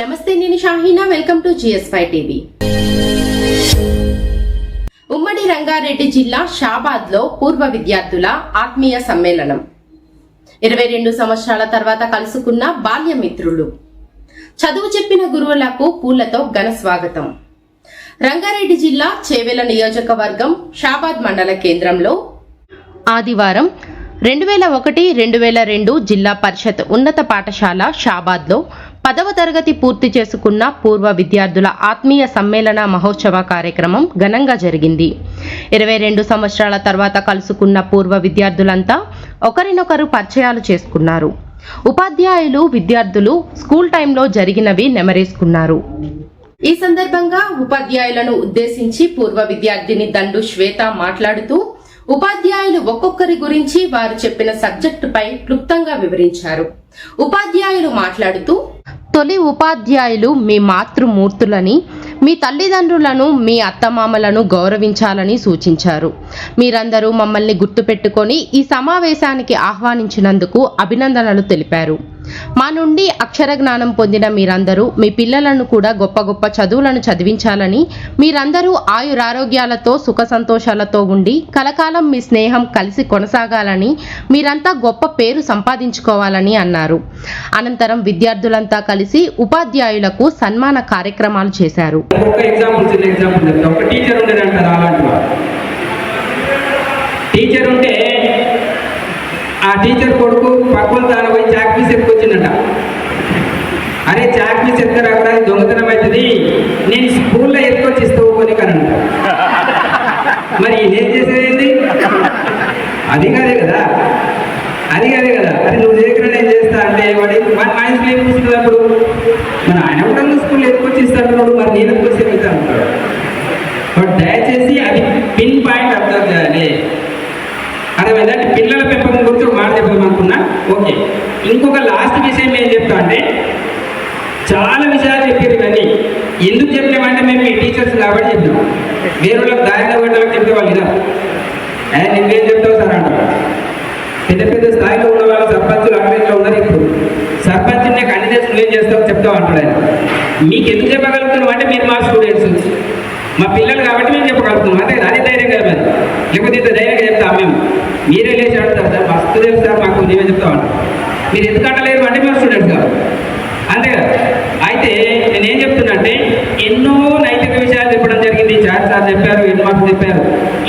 నమస్తే నేను Shaheena. Welcome to జిఎస్ఫై టీవీ. ఉమ్మడి రంగారెడ్డి జిల్లా షాబాద్లో పూర్వ విద్యార్థుల ఆత్మీయ సమ్మేళనం. ఇరవై రెండు సంవత్సరాల తర్వాత కలుసుకున్న బాల్య మిత్రులు చదువు చెప్పిన గురువులకు పూలతో ఘన స్వాగతం. రంగారెడ్డి జిల్లా చేవెల నియోజకవర్గం షాబాద్ మండల కేంద్రంలో ఆదివారం రెండు వేల ఒకటి రెండు వేల రెండు జిల్లా పరిషత్ ఉన్నత పాఠశాల షాబాద్లో పదవ తరగతి పూర్తి చేసుకున్న పూర్వ విద్యార్థుల ఆత్మీయ సమ్మేళన మహోత్సవ కార్యక్రమం ఘనంగా జరిగింది. ఇరవై రెండు సంవత్సరాల తర్వాత కలుసుకున్న పూర్వ విద్యార్థులంతా ఒకరినొకరు పరిచయాలు చేసుకున్నారు. ఉపాధ్యాయులు విద్యార్థులు స్కూల్ టైంలో జరిగినవి నెమరేసుకున్నారు. ఈ సందర్భంగా ఉపాధ్యాయులను ఉద్దేశించి పూర్వ విద్యార్థిని దండు శ్వేత మాట్లాడుతూ ఉపాధ్యాయులు ఒక్కొక్కరి గురించి వారు చెప్పిన సబ్జెక్టుపై క్లుప్తంగా వివరించారు. ఉపాధ్యాయులు మాట్లాడుతూ తొలి ఉపాధ్యాయులు మీ మాతృమూర్తులని మీ తల్లిదండ్రులను మీ అత్తమామలను గౌరవించాలని సూచించారు. మీరందరూ మమ్మల్ని గుర్తుపెట్టుకొని ఈ సమావేశానికి ఆహ్వానించినందుకు అభినందనలు తెలిపారు. మా నుండి అక్షర జ్ఞానం పొందిన మీరందరూ మీ పిల్లలను కూడా గొప్ప గొప్ప చదువులను చదివించాలని మీరందరూ ఆయురారోగ్యాలతో సుఖ సంతోషాలతో ఉండి కలకాలం మీ స్నేహం కలిసి కొనసాగాలని మీరంతా గొప్ప పేరు సంపాదించుకోవాలని అన్నారు. అనంతరం విద్యార్థులంతా కలిసి ఉపాధ్యాయులకు సన్మాన కార్యక్రమాలు చేశారు. టీచర్ ఉంటే టీచర్ కొడుకు పక్కన తాను పోయి చాక్ పీస్ ఎత్తుకొచ్చిండట అరే చాక్ పీస్ అక్కడ దొంగతనం అవుతుంది. నేను స్కూల్లో ఎత్తుకొచ్చి ఇస్తావు కొని కనంట మరి నేను ఏం చేసేది? అది కాదే కదా. అది కాదే కదా. అది నువ్వు దగ్గర నేను చేస్తా అంటే వాడి మన మా ఇంట్లో ఏం కూర్చుంటుంది అప్పుడు? మన ఆయన కూడా స్కూల్ ఎత్తుకొచ్చి ఇస్తాడు మరి నేను ఎత్తుకొచ్చి వెళ్తా బట్ దయచేసి అది పిన్ పాయింట్ అర్థం చేయాలి అర్థమైందంటే పిల్లల పెంపకం గురించి మాట అనుకున్నా? ఓకే. ఇంకొక లాస్ట్ విషయం ఏం చెప్తా అంటే చాలా విషయాలు చెప్పారు కానీ ఎందుకు చెప్పినామంటే మేము మీ టీచర్స్ కాబట్టి చెప్తాం వేరే వాళ్ళకి దారిలో వాళ్ళకి చెప్తే వాళ్ళు ఇదా నువ్వేం చెప్తావు సార్ అంటారు. పెద్ద పెద్ద స్థాయిలో ఉన్న వాళ్ళు సర్పంచులు అక్కడ ఉన్నారు ఇప్పుడు. సర్పంచ్ చేసి నువ్వేం చేస్తావు చెప్తావు అంటాడు ఆయన. మీకు ఎందుకు చెప్పగలుగుతున్నాం అంటే మీరు మా స్టూడెంట్స్ మా పిల్లలు కాబట్టి మేము చెప్పగలుగుతున్నాం. అంతే కదా? అదే ధైర్యం కదా మరి లేకపోతే ఇంత ధైర్యంగా చెప్తాం మేము. మీరే లేచి అడుగుతారు సార్. మస్తు తెలుసు సార్ మాకు మేమే చెప్తామండి మీరు ఎందుకు అంటలేరు అంటే మేము స్టూడెంట్స్ కాబట్టి అంతే కదా? అయితే నేను ఏం చెప్తున్నా అంటే ఎన్నో నైతిక విషయాలు చెప్పడం జరిగింది. చార్ సార్ చెప్పారు ఎన్ని మాకు చెప్పారు.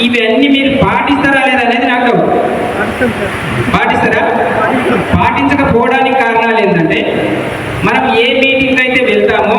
ఇవన్నీ మీరు పాటిస్తారా లేదా అనేది నాకు డౌట్ పాటిస్తారా? పాటించకపోవడానికి కారణాలు ఏంటంటే మనం ఏ మీటింగ్ అయితే వెళ్తామో